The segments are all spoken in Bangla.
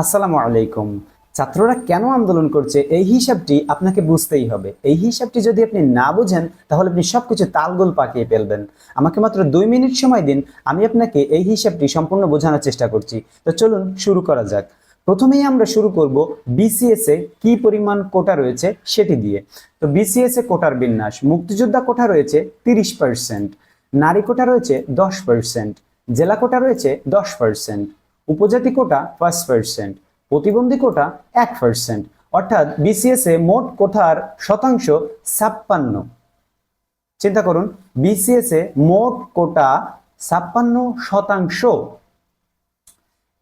আসসালামু আলাইকুম। ছাত্ররা কেন আন্দোলন করছে? এই হিসাবটি আপনাকে বুঝতেই হবে। এই হিসাবটি যদি আপনি না বুঝেন, তাহলে আপনি সবকিছু তালগোল পাকিয়ে ফেলবেন। আমাকে মাত্র দুই মিনিট সময় দিন, আমি আপনাকে এই হিসাবটি সম্পূর্ণ বোঝানোর চেষ্টা করছি। তো চলুন শুরু করা যাক। প্রথমেই আমরা শুরু করব বিসিএস এ কি পরিমাণ কোটা রয়েছে সেটি দিয়ে। তো বিসিএস এ কোটার বিন্যাস, মুক্তিযোদ্ধা কোটা রয়েছে তিরিশ পার্সেন্ট নারী কোটা রয়েছে দশ পার্সেন্ট জেলা কোটা রয়েছে দশ পার্সেন্ট উপজাতি কোটা পাঁচ পার্সেন্ট প্রতিবন্ধী কোটা এক পার্সেন্ট অর্থাৎ বিসিএস এ মোট কোটার শতাংশ ছাপ্পান্ন। চিন্তা করুন বিসিএস এ মোট কোটা ছাপ্পান্ন শতাংশ।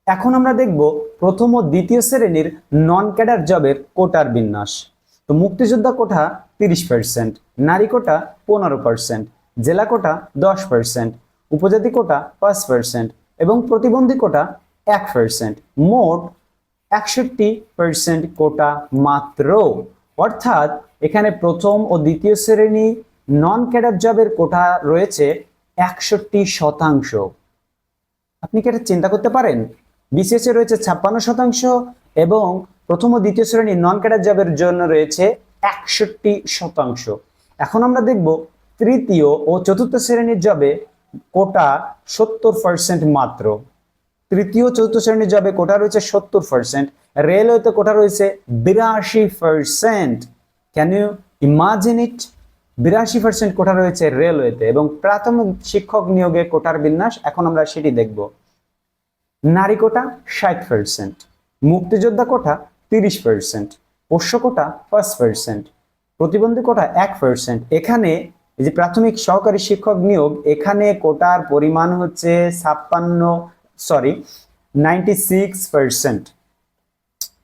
এখন আমরা দেখব প্রথম ও দ্বিতীয় শ্রেণির নন ক্যাডার জবের কোটার বিন্যাস। তো মুক্তিযোদ্ধা কোটা তিরিশ পার্সেন্ট নারী কোটা পনেরো পার্সেন্ট জেলা কোটা দশ পার্সেন্ট উপজাতি কোটা পাঁচ পার্সেন্ট এবং প্রতিবন্ধী কোটা এক পার্সেন্ট মোট একষট্টি পার্সেন্ট কোটা মাত্র। অর্থাৎ এখানে প্রথম ও দ্বিতীয় শ্রেণি নন ক্যাডার জবের কোটা রয়েছে একষট্টি শতাংশ। আপনি কি এটা চিন্তা করতে পারেন? বিসিএস রয়েছে ছাপ্পান্ন শতাংশ এবং প্রথম ও দ্বিতীয় শ্রেণির নন ক্যাডার জবের জন্য রয়েছে একষট্টি শতাংশ। এখন আমরা দেখব তৃতীয় ও চতুর্থ শ্রেণির জবে কোটা সত্তর পার্সেন্ট মাত্র। তৃতীয় চতুর্থ শ্রেণির জবে কোটা রয়েছে সত্তর পার্সেন্ট রেলওয়েতে কোটা রয়েছে বিরাশি percent can you imagine it বিরাশি পার্সেন্ট কোটা রয়েছে রেলওয়েতে এবং প্রাথমিক শিক্ষক নিয়োগে কোটার বিন্যাস এখন আমরা সেটি দেখব। নারী কোটা ষাট পার্সেন্ট মুক্তিযোদ্ধা কোটা তিরিশ পার্সেন্ট পোষ্য কোটা পাঁচ পার্সেন্ট প্রতিবন্ধী কোটা এক পার্সেন্ট এখানে যে প্রাথমিক সহকারী শিক্ষক নিয়োগ, এখানে কোটার পরিমাণ হচ্ছে ছাপ্পান্ন সরি নাইনটি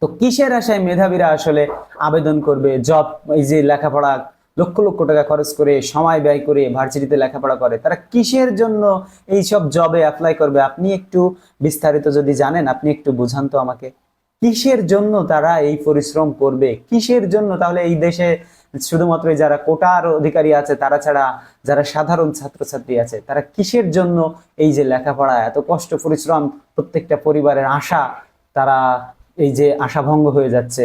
তো কিসের আশায় মেধাবীরা আসলে আবেদন করবে? জব এই যে লেখাপড়া, লক্ষ লক্ষ টাকা খরচ করে, সময় ব্যয় করে, ভার্সিটিতে লেখাপড়া করে, তারা কিসের জন্য এই সব জবে অ্যাপ্লাই করবে? আপনি একটু বিস্তারিত যদি জানেন, আপনি একটু বুঝান তো আমাকে। কিসের জন্য তারা এই পরিশ্রম করবে? কিসের জন্য তাহলে এই দেশে শুধুমাত্র যারা কোটার অধিকারী আছে, তারা ছাড়া যারা সাধারণ ছাত্রছাত্রী আছে, তারা কিসের জন্য এই যে লেখাপড়া, এত কষ্ট, পরিশ্রম, প্রত্যেকটা পরিবারের আশা, তারা এই যে আশাভঙ্গ হয়ে যাচ্ছে?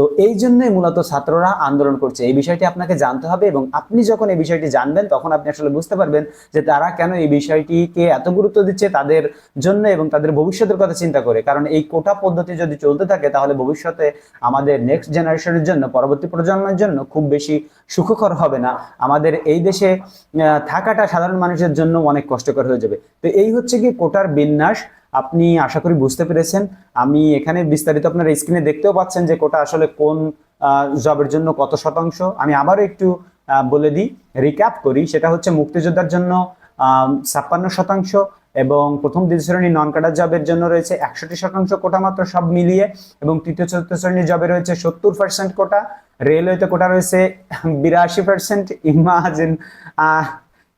তো এই জন্যই মূলত ছাত্ররা আন্দোলন করছে। এই বিষয়টি আপনাকে জানতে হবে এবং আপনি যখন এই বিষয়টি জানবেন, তখন আপনি আসলে বুঝতে পারবেন যে তারা কেন এই বিষয়টিকে এত গুরুত্ব দিচ্ছে তাদের জন্য এবং তাদের ভবিষ্যতের কথা চিন্তা করে। কারণ এই কোটা পদ্ধতি যদি চলতে থাকে, তাহলে ভবিষ্যতে আমাদের নেক্সট জেনারেশনের জন্য, পরবর্তী প্রজন্মের জন্য খুব বেশি সুখকর হবে না। আমাদের এই দেশে থাকাটা সাধারণ মানুষের জন্য অনেক কষ্টকর হয়ে যাবে। তো এই হচ্ছে কি কোটার বিন্যাস। আপনি আশা করি বুঝতে পেরেছেন। আমি এখানে বিস্তারিত আপনার স্ক্রিনে দেখতেও পাচ্ছেন যে কোটা আসলে কোন জবের জন্য কত শতাংশ। আমি আবারও একটু বলে দিই রিক্যাপ করি। সেটা হচ্ছে মুক্তিযোদ্ধার জন্য ছাপ্পান্ন শতাংশ। এবং প্রথম দ্বিতীয় শ্রেণির নন কাটার জবের জন্য রয়েছে একষট্টি শতাংশ কোটা মাত্র সব মিলিয়ে এবং তৃতীয় চতুর্থ শ্রেণির জবে রয়েছে সত্তর পার্সেন্ট কোটা। রেলওয়েতে কোটা রয়েছে বিরাশি পার্সেন্ট ইমাজিন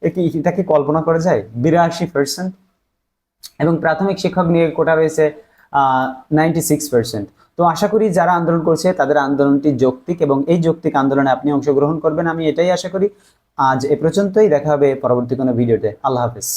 এটা কি কল্পনা করা যায়? বিরাশি পার্সেন্ট এবং প্রাথমিক শিক্ষক নিয়ে কোটা রয়েছে নাইনটি সিক্স পার্সেন্ট তো আশা করি যারা আন্দোলন করছে, তাদের আন্দোলনটি যৌক্তিক এবং এই যৌক্তিক আন্দোলনে আপনি অংশগ্রহণ করবেন। আমি এটাই আশা করি। আজ এ পর্যন্তই। দেখা হবে পরবর্তী কোনো ভিডিওতে। আল্লাহ হাফিজ।